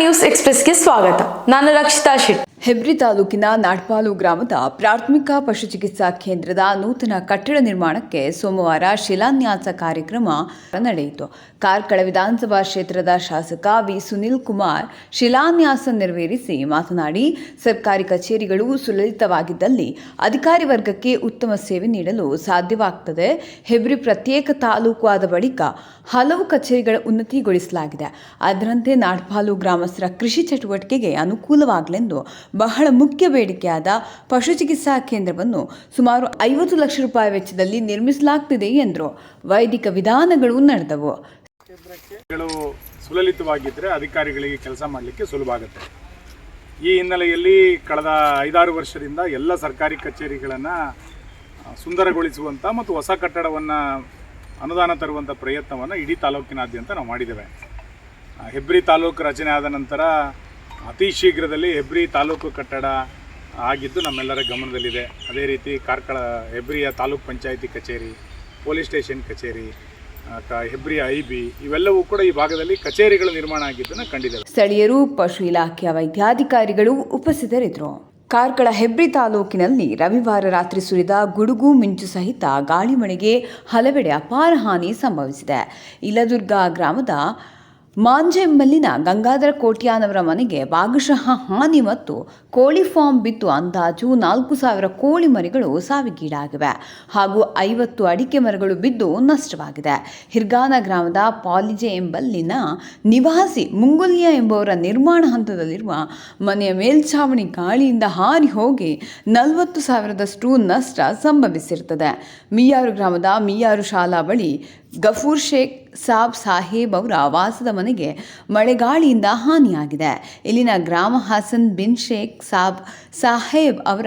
News ಎಕ್ಸ್ಪ್ರೆಸ್ಗೆ ಸ್ವಾಗತ ನಾನು ರಕ್ಷಿತಾ ಶೆಟ್ಟಿ ಹೆಬ್ರಿ ತಾಲೂಕಿನ ನಾಡ್ಪಾಲು ಗ್ರಾಮದ ಪ್ರಾಥಮಿಕ ಪಶು ಚಿಕಿತ್ಸಾ ಕೇಂದ್ರದ ನೂತನ ಕಟ್ಟಡ ನಿರ್ಮಾಣಕ್ಕೆ ಸೋಮವಾರ ಶಿಲಾನ್ಯಾಸ ಕಾರ್ಯಕ್ರಮ ನಡೆಯಿತು. ಕಾರ್ಕಳ ವಿಧಾನಸಭಾ ಕ್ಷೇತ್ರದ ಶಾಸಕ ವಿ. ಸುನಿಲ್ ಕುಮಾರ್ ಶಿಲಾನ್ಯಾಸ ನೆರವೇರಿಸಿ ಮಾತನಾಡಿ, ಸರ್ಕಾರಿ ಕಚೇರಿಗಳು ಸುಲಲಿತವಾಗಿದ್ದಲ್ಲಿ ಅಧಿಕಾರಿ ವರ್ಗಕ್ಕೆ ಉತ್ತಮ ಸೇವೆ ನೀಡಲು ಸಾಧ್ಯವಾಗ್ತದೆ. ಹೆಬ್ರಿ ಪ್ರತ್ಯೇಕ ತಾಲೂಕು ಆದ ಬಳಿಕ ಹಲವು ಕಚೇರಿಗಳ ಉನ್ನತಿಗೊಳಿಸಲಾಗಿದೆ. ಅದರಂತೆ ನಾಡ್ಪಾಲು ಗ್ರಾಮಸ್ಥರ ಕೃಷಿ ಚಟುವಟಿಕೆಗೆ ಅನುಕೂಲವಾಗಲೆಂದು ಬಹಳ ಮುಖ್ಯ ಬೇಡಿಕೆಯಾದ ಪಶು ಚಿಕಿತ್ಸಾ ಕೇಂದ್ರವನ್ನು ಸುಮಾರು ಐವತ್ತು ಲಕ್ಷ ರೂಪಾಯಿ ವೆಚ್ಚದಲ್ಲಿ ನಿರ್ಮಿಸಲಾಗ್ತಿದೆ ಎಂದರು. ವೈದಿಕ ವಿಧಾನಗಳು ನಡೆದವು. ಸುಲಲಿತವಾಗಿದ್ದರೆ ಅಧಿಕಾರಿಗಳಿಗೆ ಕೆಲಸ ಮಾಡಲಿಕ್ಕೆ ಸುಲಭ ಆಗುತ್ತೆ. ಈ ಹಿನ್ನೆಲೆಯಲ್ಲಿ ಕಳೆದ ಐದಾರು ವರ್ಷದಿಂದ ಎಲ್ಲ ಸರ್ಕಾರಿ ಕಚೇರಿಗಳನ್ನು ಸುಂದರಗೊಳಿಸುವಂಥ ಮತ್ತು ಹೊಸ ಕಟ್ಟಡವನ್ನು ಅನುದಾನ ತರುವಂಥ ಪ್ರಯತ್ನವನ್ನು ಇಡೀ ತಾಲೂಕಿನಾದ್ಯಂತ ನಾವು ಮಾಡಿದ್ದೇವೆ. ಹೆಬ್ರಿ ತಾಲೂಕು ರಚನೆ ಆದ ನಂತರ ಅತಿ ಶೀಘ್ರದಲ್ಲಿ ಹೆಬ್ರಿ ತಾಲೂಕು ಕಟ್ಟಡ ಆಗಿದ್ದು ನಮ್ಮೆಲ್ಲರ ಗಮನದಲ್ಲಿದೆ. ಅದೇ ರೀತಿ ಕಾರ್ಕಳ ಹೆಬ್ರಿಯ ತಾಲೂಕ್ ಪಂಚಾಯಿತಿ ಕಚೇರಿ, ಪೊಲೀಸ್ ಸ್ಟೇಷನ್ ಕಚೇರಿ ಹೆಬ್ರಿಯ ಬಿ ಇವೆಲ್ಲವೂ ಕೂಡ ಈ ಭಾಗದಲ್ಲಿ ಕಚೇರಿಗಳು ನಿರ್ಮಾಣ ಆಗಿದ್ದನ್ನು ಕಂಡಿದ್ದಾರೆ ಸ್ಥಳೀಯರು, ಪಶು ಇಲಾಖೆಯ ವೈದ್ಯಾಧಿಕಾರಿಗಳು ಉಪಸ್ಥಿತರಿದ್ದರು. ಕಾರ್ಕಳ ಹೆಬ್ರಿ ತಾಲೂಕಿನಲ್ಲಿ ರವಿವಾರ ರಾತ್ರಿ ಸುರಿದ ಗುಡುಗು ಮಿಂಚು ಸಹಿತ ಗಾಳಿ ಮಳೆಗೆ ಹಲವೆಡೆ ಅಪಾರ ಹಾನಿ ಸಂಭವಿಸಿದೆ. ಇಲದುರ್ಗ ಗ್ರಾಮದ ಮಾಂಜೆಂಬಲ್ಲಿನ ಗಂಗಾಧರ ಕೋಟ್ಯಾನವರ ಮನೆಗೆ ಭಾಗಶಃ ಹಾನಿ ಮತ್ತು ಕೋಳಿ ಫಾರ್ಮ್ ಬಿತ್ತು ಅಂದಾಜು ನಾಲ್ಕು ಸಾವಿರ ಕೋಳಿ ಮರಿಗಳು ಸಾವಿಗೀಡಾಗಿವೆ ಹಾಗೂ ಐವತ್ತು ಅಡಿಕೆ ಮರಗಳು ಬಿದ್ದು ನಷ್ಟವಾಗಿದೆ. ಹಿರ್ಗಾನ ಗ್ರಾಮದ ಪಾಲಿಜೆ ಎಂಬಲ್ಲಿನ ನಿವಾಸಿ ಮುಂಗುಲ್ಯ ಎಂಬುವರ ನಿರ್ಮಾಣ ಹಂತದಲ್ಲಿರುವ ಮನೆಯ ಮೇಲ್ಛಾವಣಿ ಗಾಳಿಯಿಂದ ಹಾರಿ ಹೋಗಿ ನಲವತ್ತು ಸಾವಿರದಷ್ಟು ನಷ್ಟ ಸಂಭವಿಸಿರುತ್ತದೆ. ಮಿಯಾರು ಗ್ರಾಮದ ಮಿಯಾರು ಶಾಲಾ ಬಳಿ ಗಫೂರ್ ಶೇಖ್ ಸಾಬ್ ಸಾಹೇಬ್ ಅವರ ಆವಾಸದ ಮನೆಗೆ ಮಳೆಗಾಳಿಯಿಂದ ಹಾನಿಯಾಗಿದೆ. ಇಲ್ಲಿನ ಗ್ರಾಮ ಹಾಸನ್ ಬಿನ್ ಶೇಖ್ ಸಾಬ್ ಸಾಹೇಬ್ ಅವರ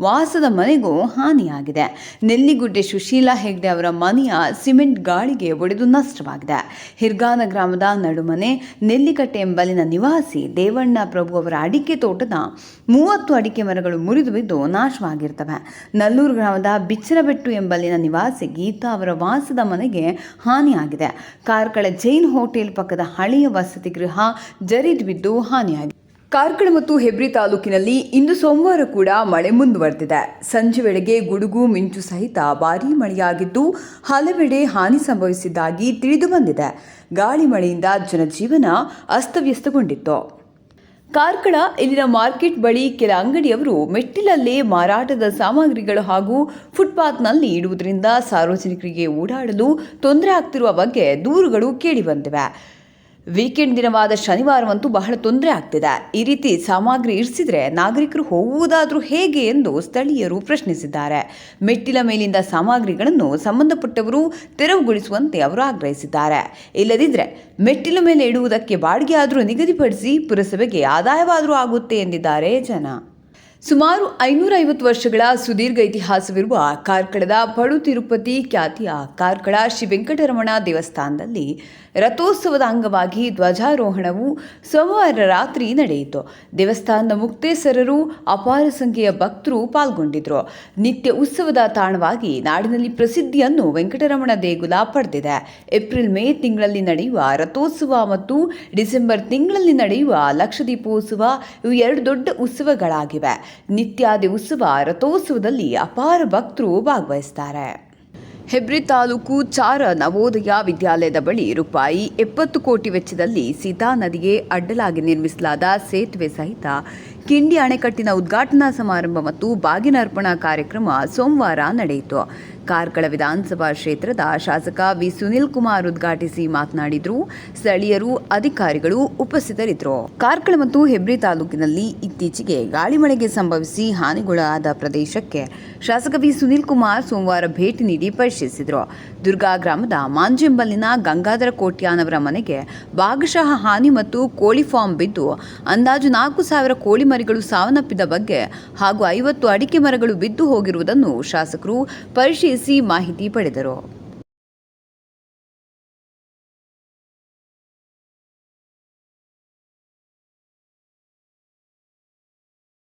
ವಾಸದ ಮನೆಗೂ ಹಾನಿಯಾಗಿದೆ. ನೆಲ್ಲಿಗುಡ್ಡೆ ಸುಶೀಲಾ ಹೆಗ್ಡೆ ಅವರ ಮನೆಯ ಸಿಮೆಂಟ್ ಗಾಳಿಗೆ ಒಡೆದು ನಷ್ಟವಾಗಿದೆ. ಹಿರ್ಗಾನ ಗ್ರಾಮದ ನಡುಮನೆ, ನೆಲ್ಲಿಕಟ್ಟೆ ಎಂಬಲ್ಲಿನ ನಿವಾಸಿ ದೇವಣ್ಣ ಪ್ರಭು ಅವರ ಅಡಿಕೆ ತೋಟದ ಮೂವತ್ತು ಅಡಿಕೆ ಮರಗಳು ಮುರಿದು ಬಿದ್ದು ನಾಶವಾಗಿರ್ತವೆ. ನಲ್ಲೂರು ಗ್ರಾಮದ ಬಿಚ್ಚರಬೆಟ್ಟು ಎಂಬಲ್ಲಿನ ನಿವಾಸಿ ಗೀತಾ ಅವರ ವಾಸದ ಮನೆಗೆ ಹಾನಿಯಾಗಿದೆ. ಕಾರ್ಕಳ ಜೈನ್ ಹೋಟೆಲ್ ಪಕ್ಕದ ಹಳೆಯ ವಸತಿ ಗೃಹ ಜರಿದು ಬಿದ್ದು ಹಾನಿಯಾಗಿದೆ. ಕಾರ್ಕಳ ಮತ್ತು ಹೆಬ್ರಿ ತಾಲೂಕಿನಲ್ಲಿ ಇಂದು ಸೋಮವಾರ ಕೂಡ ಮಳೆ ಮುಂದುವರೆದಿದೆ. ಸಂಜೆ ವೇಳೆಗೆ ಗುಡುಗು, ಮಿಂಚು ಸಹಿತ ಭಾರೀ ಮಳೆಯಾಗಿದ್ದು, ಹಲವೆಡೆ ಹಾನಿ ಸಂಭವಿಸಿದ್ದಾಗಿ ತಿಳಿದು ಬಂದಿದೆ. ಗಾಳಿ ಮಳೆಯಿಂದ ಜನಜೀವನ ಅಸ್ತವ್ಯಸ್ತಗೊಂಡಿತ್ತು. ಕಾರ್ಕಳ ಇಲ್ಲಿನ ಮಾರ್ಕೆಟ್ ಬಳಿ ಕೆಲ ಅಂಗಡಿಯವರು ಮೆಟ್ಟಿಲಲ್ಲೇ ಮಾರಾಟದ ಸಾಮಗ್ರಿಗಳು ಹಾಗೂ ಫುಟ್ಪಾತ್ನಲ್ಲಿ ಇಡುವುದರಿಂದ ಸಾರ್ವಜನಿಕರಿಗೆ ಓಡಾಡಲು ತೊಂದರೆ ಆಗ್ತಿರುವ ಬಗ್ಗೆ ದೂರುಗಳು ಕೇಳಿಬಂದಿವೆ ವೀಕೆಂಡ್ ದಿನವಾದ ಶನಿವಾರವಂತೂ ಬಹಳ ತೊಂದರೆ ಆಗ್ತಿದೆ. ಈ ರೀತಿ ಸಾಮಗ್ರಿ ಇರಿಸಿದ್ರೆ ನಾಗರಿಕರು ಹೋಗುವುದಾದರೂ ಹೇಗೆ ಎಂದು ಸ್ಥಳೀಯರು ಪ್ರಶ್ನಿಸಿದ್ದಾರೆ. ಮೆಟ್ಟಿಲ ಮೇಲಿಂದ ಸಾಮಗ್ರಿಗಳನ್ನು ಸಂಬಂಧಪಟ್ಟವರು ತೆರವುಗೊಳಿಸುವಂತೆ ಅವರು ಆಗ್ರಹಿಸಿದ್ದಾರೆ. ಇಲ್ಲದಿದ್ದರೆ ಮೆಟ್ಟಿಲ ಮೇಲೆ ಇಡುವುದಕ್ಕೆ ಬಾಡಿಗೆ ಆದರೂ ನಿಗದಿಪಡಿಸಿ ಪುರಸಭೆಗೆ ಆದಾಯವಾದರೂ ಆಗುತ್ತೆ ಎಂದಿದ್ದಾರೆ ಜನ. ಸುಮಾರು ಐನೂರ ಐವತ್ತು ವರ್ಷಗಳ ಸುದೀರ್ಘ ಇತಿಹಾಸವಿರುವ ಕಾರ್ಕಳದ ಪಡು ತಿರುಪತಿ ಖ್ಯಾತಿಯ ಕಾರ್ಕಳ ಶ್ರೀ ವೆಂಕಟರಮಣ ದೇವಸ್ಥಾನದಲ್ಲಿ ರಥೋತ್ಸವದ ಅಂಗವಾಗಿ ಧ್ವಜಾರೋಹಣವು ಸೋಮವಾರ ರಾತ್ರಿ ನಡೆಯಿತು. ದೇವಸ್ಥಾನದ ಮುಕ್ತೇಸರರು, ಅಪಾರ ಸಂಖ್ಯೆಯ ಭಕ್ತರು ಪಾಲ್ಗೊಂಡಿದ್ದರು ನಿತ್ಯ ಉತ್ಸವದ ತಾಣವಾಗಿ ನಾಡಿನಲ್ಲಿ ಪ್ರಸಿದ್ಧಿಯನ್ನು ವೆಂಕಟರಮಣ ದೇಗುಲ ಪಡೆದಿದೆ. ಏಪ್ರಿಲ್, ಮೇ ತಿಂಗಳಲ್ಲಿ ನಡೆಯುವ ರಥೋತ್ಸವ ಮತ್ತು ಡಿಸೆಂಬರ್ ತಿಂಗಳಲ್ಲಿ ನಡೆಯುವ ಲಕ್ಷದೀಪೋತ್ಸವ ಇವು ಎರಡು ದೊಡ್ಡ ಉತ್ಸವಗಳಾಗಿವೆ. ನಿತ್ಯಾದಿ ಉತ್ಸವ ರಥೋತ್ಸವದಲ್ಲಿ ಅಪಾರ ಭಕ್ತರು ಭಾಗವಹಿಸ್ತಾರೆ. ಹೆಬ್ರಿ ತಾಲೂಕು ಚಾರ ನವೋದಯ ವಿದ್ಯಾಲಯದ ಬಳಿ ರೂಪಾಯಿ ಎಪ್ಪತ್ತು ಕೋಟಿ ವೆಚ್ಚದಲ್ಲಿ ಸೀತಾ ನದಿಗೆ ಅಡ್ಡಲಾಗಿ ನಿರ್ಮಿಸಲಾದ ಸೇತುವೆ ಸಹಿತ ಕಿಂಡಿ ಅಣೆಕಟ್ಟಿನ ಉದ್ಘಾಟನಾ ಸಮಾರಂಭ ಮತ್ತು ಬಾಗಿನ ಅರ್ಪಣಾ ಕಾರ್ಯಕ್ರಮ ಸೋಮವಾರ ನಡೆಯಿತು. ಕಾರ್ಕಳ ವಿಧಾನಸಭಾ ಕ್ಷೇತ್ರದ ಶಾಸಕ ವಿ. ಸುನಿಲ್ ಕುಮಾರ್ ಉದ್ಘಾಟಿಸಿ ಮಾತನಾಡಿದ್ರು. ಸ್ಥಳೀಯರು, ಅಧಿಕಾರಿಗಳು ಉಪಸ್ಥಿತರಿದ್ದರು. ಕಾರ್ಕಳ ಮತ್ತು ಹೆಬ್ರಿ ತಾಲೂಕಿನಲ್ಲಿ ಇತ್ತೀಚೆಗೆ ಗಾಳಿ ಮಳೆಗೆ ಸಂಭವಿಸಿ ಹಾನಿಗೊಳಗಾದ ಪ್ರದೇಶಕ್ಕೆ ಶಾಸಕ ವಿ. ಸುನಿಲ್ ಕುಮಾರ್ ಸೋಮವಾರ ಭೇಟಿ ನೀಡಿ ಪರಿಶೀಲಿಸಿದರು. ದುರ್ಗಾ ಗ್ರಾಮದ ಮಾಂಜೆಂಬಲ್ಲಿನ ಗಂಗಾಧರ ಕೋಟ್ಯಾನವರ ಮನೆಗೆ ಭಾಗಶಃ ಹಾನಿ ಮತ್ತು ಕೋಳಿ ಫಾರ್ಮ್ ಬಿದ್ದು, ಅಂದಾಜು ನಾಲ್ಕು ಸಾವಿರ ಕೋಳಿ ಮರಿಗಳು ಸಾವನ್ನಪ್ಪಿದ ಬಗ್ಗೆ ಹಾಗೂ ಐವತ್ತು ಅಡಿಕೆ ಮರಗಳು ಬಿದ್ದು ಹೋಗಿರುವುದನ್ನು ಶಾಸಕರು ಪರಿಶೀಲಿಸಿ ಮಾಹಿತಿ ಪಡೆದರು